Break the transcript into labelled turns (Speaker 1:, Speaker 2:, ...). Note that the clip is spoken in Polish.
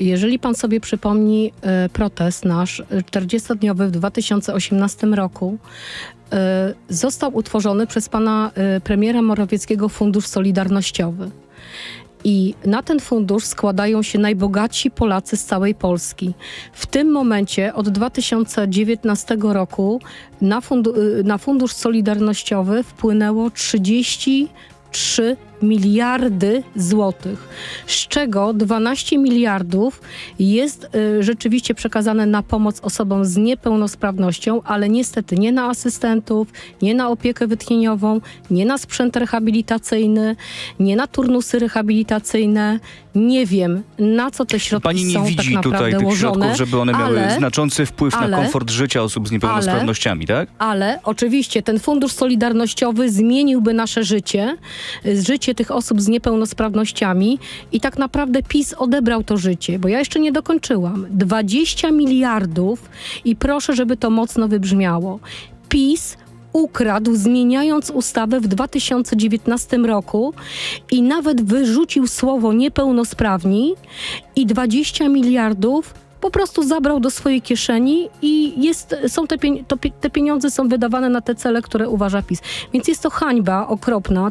Speaker 1: jeżeli pan sobie przypomni e, protest nasz e, 40-dniowy w 2018 roku, e, został utworzony przez pana e, premiera Morawieckiego Fundusz Solidarnościowy. I na ten fundusz składają się najbogatsi Polacy z całej Polski. W tym momencie od 2019 roku na, fundu- y, na fundusz solidarnościowy wpłynęło 33 miliardy złotych, z czego 12 miliardów jest y, rzeczywiście przekazane na pomoc osobom z niepełnosprawnością, ale niestety nie na asystentów, nie na opiekę wytchnieniową, nie na sprzęt rehabilitacyjny, nie na turnusy rehabilitacyjne. Nie wiem, na co te środki
Speaker 2: Pani nie
Speaker 1: są
Speaker 2: widzi
Speaker 1: tak
Speaker 2: tutaj tych
Speaker 1: łożone,
Speaker 2: środków, żeby one miały
Speaker 1: ale,
Speaker 2: znaczący wpływ
Speaker 1: ale-
Speaker 2: na komfort życia osób z niepełnosprawnościami, tak?
Speaker 1: ale oczywiście ten fundusz solidarnościowy zmieniłby nasze życie, y, życie tych osób z niepełnosprawnościami i tak naprawdę PiS odebrał to życie, bo ja jeszcze nie dokończyłam. 20 miliardów i proszę, żeby to mocno wybrzmiało. PiS ukradł, zmieniając ustawę w 2019 roku i nawet wyrzucił słowo niepełnosprawni i 20 miliardów po prostu zabrał do swojej kieszeni i jest, są te, te pieniądze są wydawane na te cele, które uważa PiS. Więc jest to hańba okropna.